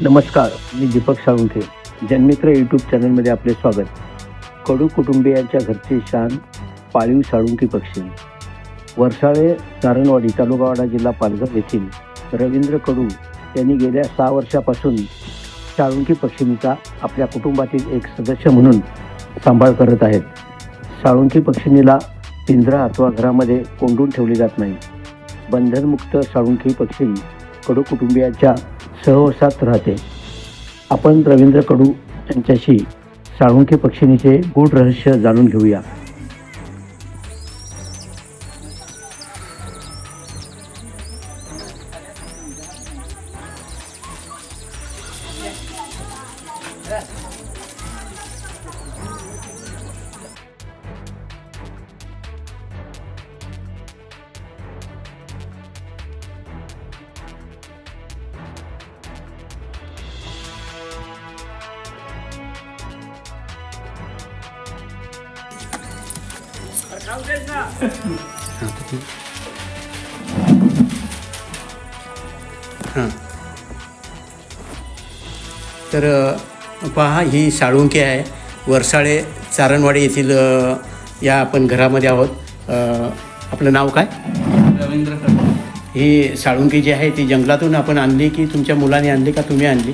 नमस्कार मी दीपक साळुंखे. जनमित्र यूट्यूब चॅनलमध्ये आपले स्वागत. कडू कुटुंबियांच्या घरचे शान पाळीव साळुंकी पक्षी. वर्षाळे नारणवाडी तालुकावाडा जिल्हा पालघर येथील रवींद्र कडू यांनी गेल्या सहा वर्षापासून साळुंकी पक्षिणीचा आपल्या कुटुंबातील एक सदस्य म्हणून सांभाळ करत आहेत. साळुंकी पक्षिणीला पिंजरा अथवा घरामध्ये कोंडून ठेवली जात नाही. बंधनमुक्त साळुंकी पक्षी कडू कुटुंबियांच्या सहवासात राहते. आपण रवींद्र कडू यांच्याशी साळुंखे पक्षिणीचे गूढ रहस्य जाणून घेऊया. हां तर पहा ही साळुंकी आहे. वर्षाळे चारणवाडी येथील या आपण घरामध्ये आहोत. आपलं नाव काय? रवींद्र ही साळुंकी जी आहे ती जंगलातून आपण आणली की तुमच्या मुलाने आणली का तुम्ही आणली?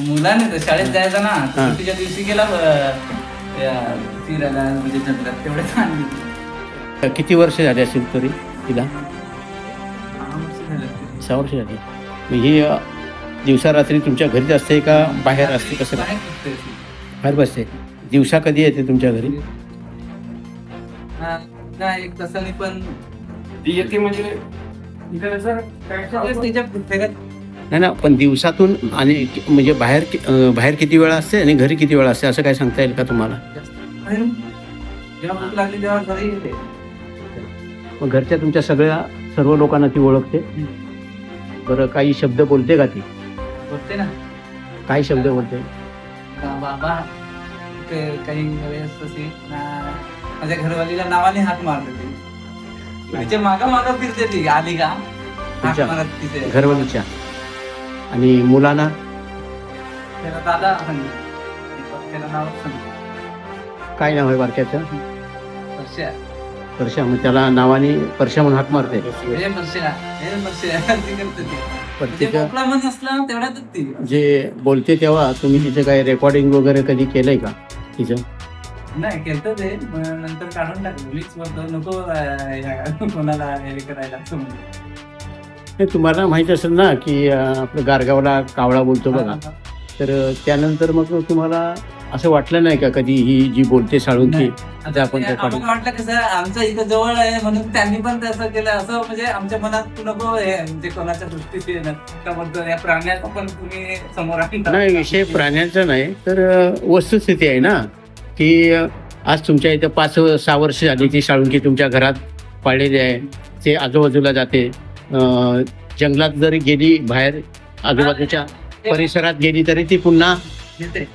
मुलाने तर शाळेत जायचा ना. सुट्टीच्या दिवशी गेला त्या म्हणजे जंगलात आणली किती वर्ष झाली असेल तरी तिला? सहा वर्ष झाले ही दिवसा रात्री तुमच्या घरीच असते का बाहेर असते कसं? काय? बाहेर बसते. दिवसा कधी येते तुमच्या घरी? हा, नाही एक तासाने पण ती येते म्हणजे तिच्या नाही ना पण दिवसातून आणि म्हणजे बाहेर बाहेर किती वेळा असते आणि घरी किती वेळा असते असं काय सांगता येईल का तुम्हाला? मग घरच्या तुमच्या सगळ्या सर्व लोकांना ती ओळखते? बरं काही शब्द बोलते का ती? बोलते ना. काय शब्द बोलते? बाबा काही वेळेस माझ्या घरवालीला नावाने हाक मारते तिच्या मागा मागा फिरते ती आली का? मारत घरवालीच्या? आणि मुलांना? त्याला दादा म्हणली त्याला नाव सांगितलं काय नाव आहे बारक्याचं? परश्या परशा मग त्याला नावाने परशा म्हणून हाक मारते. हे परश्या हे परश्या ती करते ती. पण म्हणजे तिचं मोकळा मन असला ना तेवढ्यातच ती जे बोलते तेव्हा तुम्ही तिचं काही रेकॉर्डिंग वगैरे कधी केलंय का तिचं नाही केलं ते नंतर काढून टाकलं. मीच बोलतो नको अं, कोणाला हे करायला असं म्हणलं. हे तुम्हाला माहीत असेल ना की आपलं गारगावला कावळा बोलतो बघा. तर त्यानंतर मग तुम्हाला असं वाटलं नाही का कधी ही जी बोलते साळून की नाही. आता आपण वाटलं कसं आमचं इथं जवळ आहे म्हणून त्यांनी पण तसं केलं. असं म्हणजे आमच्या मनात नको हे म्हणजे कोणाच्या दृष्टीत या प्राण्याचं पण तुम्ही समोर. नाही विषय प्राण्यांचा नाही. तर वस्तुस्थिती आहे ना की आज तुमच्या इथं पाच सहा वर्ष झाली ती साळुंकी तुमच्या घरात पाळलेली आहे. ते आजूबाजूला जाते. अ, जंगलात जरी गेली बाहेर आजूबाजूच्या परिसरात गेली तरी ती पुन्हा.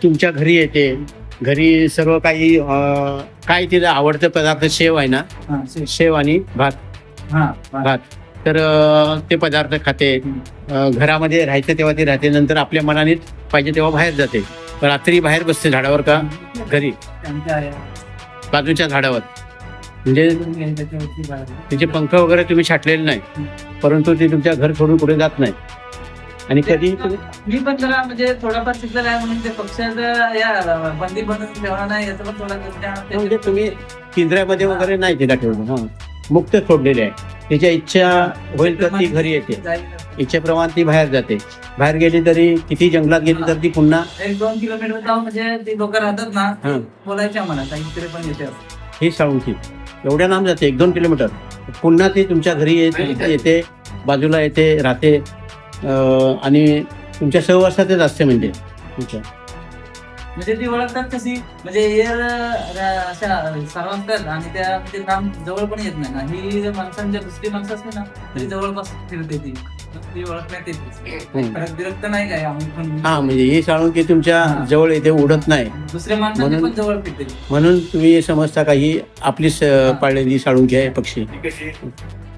तुमच्या घरी येते. घरी सर्व काही अ, काय तिला आवडतं पदार्थ शेव आहे ना? हा, शेव. आणि भात. हा, भात. तर अ, ते पदार्थ खाते. अ, घरामध्ये राहायचं तेव्हा ती राहते. नंतर आपल्या मनाने पाहिजे तेव्हा बाहेर जाते. रात्री बाहेर बसते झाडावर का? घरी. त्यांच्या. बाजूच्या झाडावर. म्हणजे त्याच्यावरती. तिचे पंख वगैरे तुम्ही छाटलेले नाही. परंतु ती तुमच्या घर सोडून पुढे जात नाही. आणि कधी मी पण जरा म्हणजे थोडाफार शिकलेला आहे म्हणून ते पक्ष्याचं या बंदी बनवून ठेवणार नाही याचं पण थोडा त्या- म्हणजे तुम्ही पिंजऱ्यामध्ये वगैरे नाही तिला ठेवलं. हा. मुक्त सोडलेले आहे. तिच्या इच्छा होईल तर ती घरी येते. इच्छेप्रमाणे ती बाहेर जाते. बाहेर गेली तरी किती जंगलात गेली तर ती पुन्हा एक दोन किलोमीटर जाऊन म्हणजे ती लोक राहतात ना हा. बोलायच्या मला काही इकडे पण येते. ही साळुंकी एवढ्या लांब जाते एक दोन किलोमीटर. पुन्हा ती तुमच्या घरी येते येते. बाजूला येते राहते. अं, आणि तुमच्या सहवासातच असते म्हणजे. तुमच्या म्हणजे ती ओळखतात कशी म्हणजे एअर अशा सर्व असतात आणि त्या म्हणजे काम जवळ पण येत नाही ना. ही जर माणसांच्या दुसरी माणसं असली ना तरी जवळपास फिरते ती. ती ओळखण्यात येते. हम्म. परत विरक्त नाही काय आम्ही पण. हा म्हणजे ही साळुंकी तुमच्या. जवळ येते उडत नाही. दुसऱ्या माणसांनी म्हणून- पण जवळ फिरते. म्हणून तुम्ही समजता का ही आपलीच पाळलेली साळुंकी आहे पक्षी.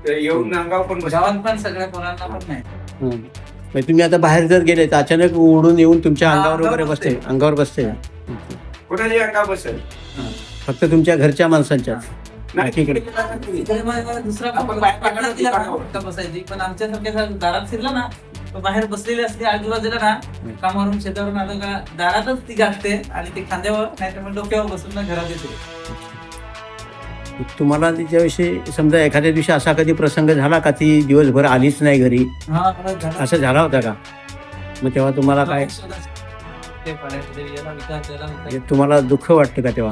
येऊन अंगावर पण पण सगळ्या पोरांना पण नाही. हं. म्हणजे तुम्ही आता बाहेर जर गेले तर अचानक उडून येऊन तुमच्या हा, अंगावर वगैरे अंगावर बसते. अंगावर बसते. कुठे अंगा बसेल. फक्त तुमच्या घरच्या माणसांच्या. नाही मग दुसरा आपण बाहेर पकडला फक्त बसायची. पण आमच्यासारख्या दारात फिरला ना बाहेर बसलेली असते आजूबाजूला ना कामावरून शेतावरून आलं का दारातच ती गाठते आणि ती खांद्यावर नाही तर मग डोक्यावर बसून ना घरात येते. तुम्हाला तिच्याविषयी समजा एखाद्या दिवशी असा कधी प्रसंग झाला का ती दिवसभर आलीच नाही घरी? हा असं झाला होता का? मग तेव्हा तुम्हाला काय? ते पडायचं, ते याला विचार, त्याला विचार. म्हणजे तुम्हाला दुःख वाटतं का तेव्हा?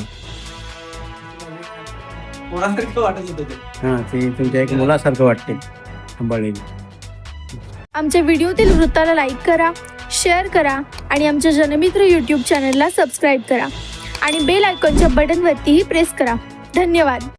पोरासारखं वाटत होतं ते. हां ते तुमच्या एक मुलासारखं वाटते सांभाळलेली. आमच्या व्हिडिओतील वृत्ताला लाईक करा शेअर करा आणि आमच्या जनमित्र यूट्यूब चॅनलला सबस्क्राईब करा. आणि बेल आयकॉनच्या बटनवरतीही प्रेस करा. धन्यवाद.